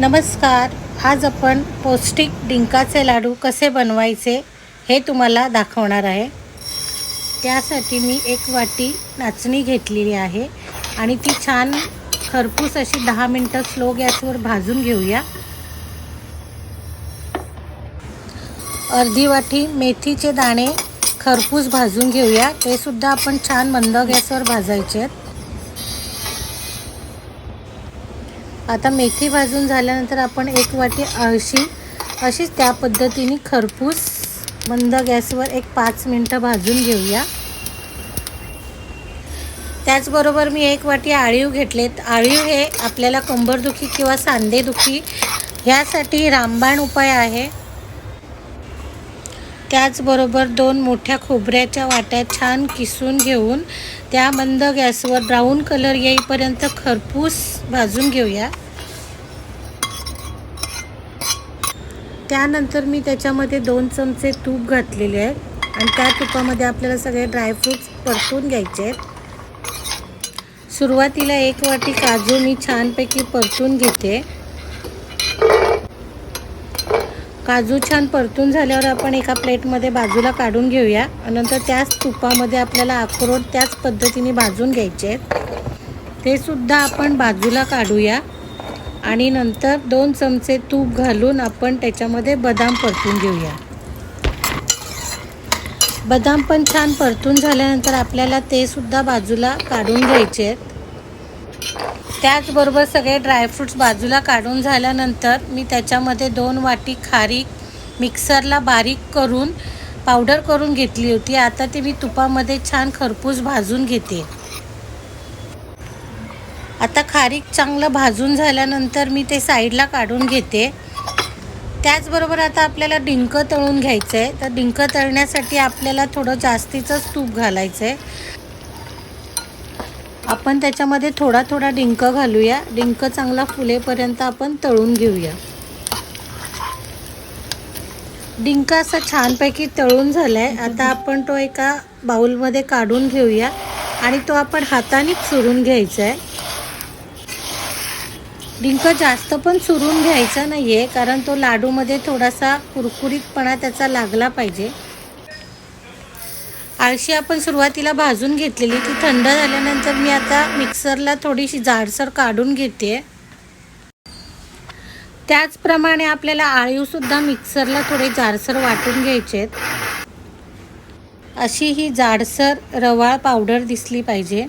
नमस्कार. आज आपण पौष्टिक डिंकाचे लाडू कसे बनवायचे हे तुम्हाला दाखवणार आहे. त्यासाठी मी एक वाटी नाचणी घेतलेली आहे आणि ती छान खरपूस अशी दहा मिनटं स्लो गॅसवर भाजून घेऊया. अर्धी वाटी मेथीचे दाणे खरपूस भाजून घेऊया. ते सुद्धा आपण छान मंद गॅसवर भाजायचे आहेत. आता मेथी भाजून झाल्यानंतर आपण एक वाटी अळशी अशीच त्या पद्धतीने खरपूस मंद गॅसवर एक पाच मिनटं भाजून घेऊया. त्याचबरोबर मी एक वाटी आळीव घेतलेत. आळीव हे आपल्याला कंबरदुखी किंवा सांधेदुखी ह्यासाठी रामबाण उपाय आहे. त्याचबरोबर दोन मोठ्या खोबऱ्याच्या वाट्या छान किसून घेऊन त्या मंद गॅसवर ब्राऊन कलर येईपर्यंत खरपूस भाजून घेऊया. त्यानंतर मी त्याच्यामध्ये दोन चमचे तूप घातलेले आहेत आणि त्या तुपामध्ये आपल्याला सगळे ड्रायफ्रूट्स परतून घ्यायचे आहेत. सुरुवातीला एक वाटी काजू मी छानपैकी परतून घेते. काजू छान परतून झाल्यावर आपण एका प्लेटमध्ये बाजूला काढून घेऊया. नंतर त्याच तुपामध्ये आपल्याला अक्रोड त्याच पद्धतीने भाजून घ्यायचे. आहेत ते सुद्धा आपण बाजूला काढूया. आणि नंतर दोन चमचे तूप घालून आपण त्याच्यामध्ये बदाम परतून घेऊया. बदाम पण छान परतून झाल्यानंतर आपल्याला ते सुद्धा बाजूला काढून घ्यायचे. आहेत त्याचबरोबर सगळे ड्रायफ्रूट्स बाजूला काढून झाल्यानंतर मी त्याच्यामध्ये दोन वाटी खारीक मिक्सरला बारीक करून पावडर करून घेतली होती. आता ते मी तुपामध्ये छान खरपूस भाजून घेते. आता खारीक चांगलं भाजून झाल्यानंतर मी ते साईडला काढून घेते. त्याचबरोबर आता आपल्याला डिंक तळून घ्यायचं आहे तर डिंक तळण्यासाठी आपल्याला थोडं जास्तीचंच तूप घालायचं आहे आपण त्याच्यामध्ये थोडा थोडा डिंक घालूया. डिंक चांगला फुलेपर्यंत आपण तळून घेऊया. डिंक असा छानपैकी तळून झाला आहे आता आपण तो एका बाऊलमध्ये काढून घेऊया. आणि तो आपण हातानेच चुरून घ्यायचा आहे डिंक जास्त पण चुरून घ्यायचा नाही आहे कारण तो लाडूमध्ये थोडासा कुरकुरीतपणा त्याचा लागला पाहिजे. आळशी आपण सुरुवातीला भाजून घेतलेली ती थंड झाल्यानंतर मी आता मिक्सरला थोडीशी जाडसर काढून घेते. त्याचप्रमाणे आपल्याला आळीवसुद्धा मिक्सरला थोडे जाडसर वाटून घ्यायचे. आहेत अशी ही जाडसर रवाळ पावडर दिसली पाहिजे.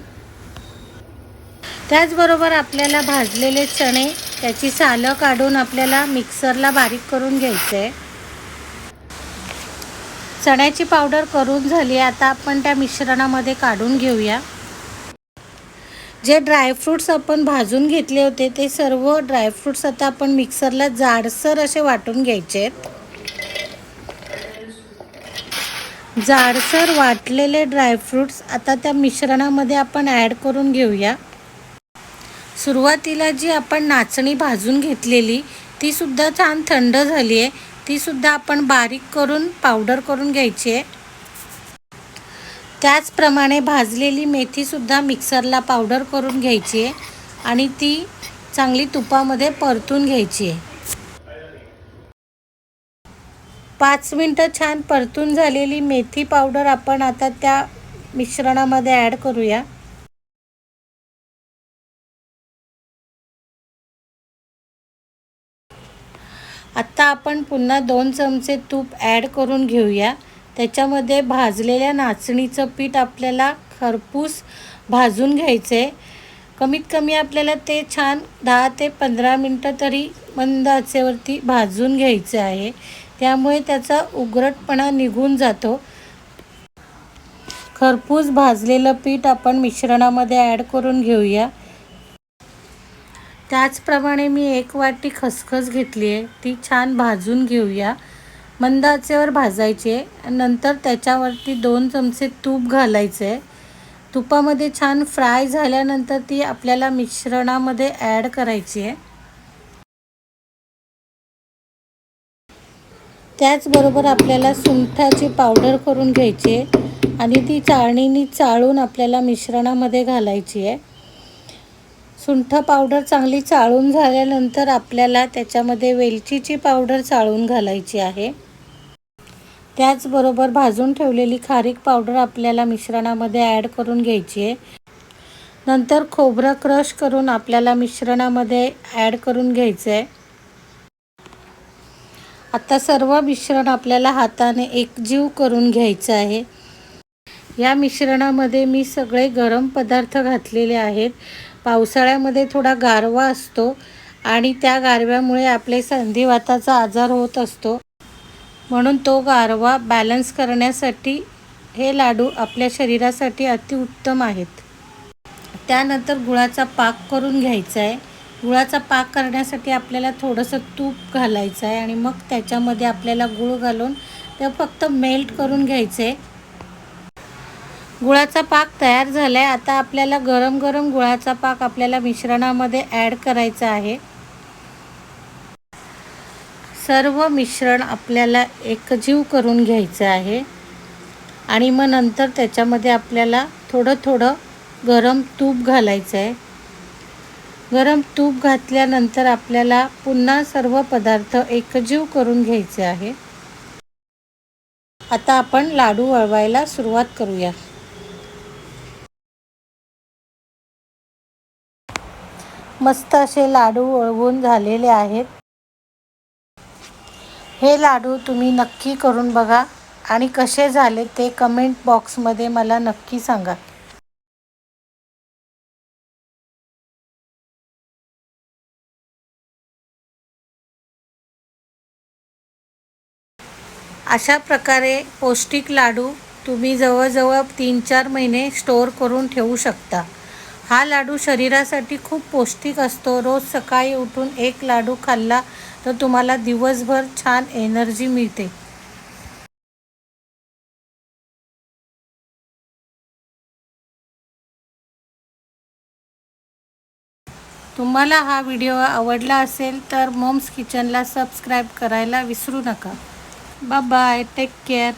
त्याचबरोबर आपल्याला भाजलेले चणे त्याची सालं काढून आपल्याला मिक्सरला बारीक करून घ्यायचं. आहे चण्याची पावडर करून झाली आता आपण त्या मिश्रणामध्ये काढून घेऊया. जे ड्रायफ्रूट्स आपण भाजून घेतले होते ते सर्व ड्रायफ्रूट्स आता आपण मिक्सरला जाडसर असे वाटून घ्यायचे आहेत. जाडसर वाटलेले ड्रायफ्रूट्स आता त्या मिश्रणामध्ये आपण ॲड करून घेऊया. सुरुवातीला जी आपण नाचणी भाजून घेतलेली ती सुद्धा छान थंड झाली आहे. तीसुद्धा आपण बारीक करून पावडर करून घ्यायची आहे. त्याचप्रमाणे भाजलेली मेथीसुद्धा मिक्सरला पावडर करून घ्यायची आहे आणि ती चांगली तुपामध्ये परतून घ्यायची आहे. पाच मिनटं छान परतून झालेली मेथी पावडर आपण आता त्या मिश्रणामध्ये ॲड करूया. आत्ता आपण पुन्हा दोन चमचे तूप ॲड करून घेऊया. त्याच्यामध्ये भाजलेल्या नाचणीचं पीठ आपल्याला खरपूस भाजून घ्यायचं. आहे कमीत कमी आपल्याला ते छान दहा ते पंधरा मिनटं तरी मंद आचेवरती भाजून घ्यायचं आहे. त्यामुळे त्याचा उघरटपणा निघून जातो. खरपूस भाजलेलं पीठ आपण मिश्रणामध्ये ॲड करून घेऊया. त्याचप्रमाणे मी एक वाटी खसखस घेतली आहे. ती छान भाजून घेऊया. मंद आचेवर भाजायची. आहे नंतर त्याच्यावरती दोन चमचे तूप घालायचे. आहे तुपामध्ये छान फ्राय झाल्यानंतर ती आपल्याला मिश्रणामध्ये ॲड करायची आहे. त्याचबरोबर आपल्याला सुंठाची पावडर करून घ्यायची आहे. आणि ती चाळणीनी चाळून आपल्याला मिश्रणामध्ये घालायची आहे. सुंठ पावडर चांगली चाळून झाल्यानंतर आपल्याला त्याच्यामध्ये वेलचीची पावडर चाळून घालायची आहे. त्याचबरोबर भाजून ठेवलेली खारीक पावडर आपल्याला मिश्रणामध्ये ॲड करून घ्यायची आहे. नंतर खोबरं क्रश करून आपल्याला मिश्रणामध्ये ॲड करून घ्यायचं आहे आता सर्व मिश्रण आपल्याला हाताने एकजीव करून घ्यायचं आहे. या मिश्रणामध्ये मी सगळे गरम पदार्थ घातलेले आहेत. पावसाळ्यामध्ये थोडा गारवा असतो आणि त्या गारव्यामुळे आपले संधिवाताचा आजार होत असतो. म्हणून तो गारवा बॅलन्स करण्यासाठी हे लाडू आपल्या शरीरासाठी अतिउत्तम आहेत. त्यानंतर गुळाचा पाक करून घ्यायचा आहे गुळाचा पाक करण्यासाठी आपल्याला थोडंसं तूप घालायचं आहे आणि मग त्याच्यामध्ये आपल्याला गुळ घालून ते फक्त मेल्ट करून घ्यायचं आहे गुळाचा पाक तयार झाला आहे आता आपल्याला गरम गरम गुळाचा पाक आपल्याला मिश्रणामध्ये ॲड करायचा आहे. सर्व मिश्रण आपल्याला एकजीव करून घ्यायचं आहे. आणि मग नंतर त्याच्यामध्ये आपल्याला थोडं थोडं गरम तूप घालायचं आहे. गरम तूप घातल्यानंतर आपल्याला पुन्हा सर्व पदार्थ एकजीव करून घ्यायचे आहे. आता आपण लाडू वळवायला सुरुवात करूया. मस्त असे लाडू वळवून झालेले आहेत. हे लाडू तुम्ही नक्की करून बघा आणि कसे झाले ते कमेंट बॉक्समध्ये मला नक्की सांगा. अशा प्रकारे पौष्टिक लाडू तुम्ही जवळजवळ तीन चार महिने स्टोअर करून ठेवू शकता. हा लाडू शरीरासाठी खूप पौष्टिक असतो. रोज सकाळी उठून एक लाडू खाल्ला तर तुम्हाला दिवसभर छान एनर्जी मिळते. तुम्हाला हा व्हिडिओ आवडला असेल तर मॉम्स किचनला सबस्क्राईब करायला विसरू नका. Bye take care.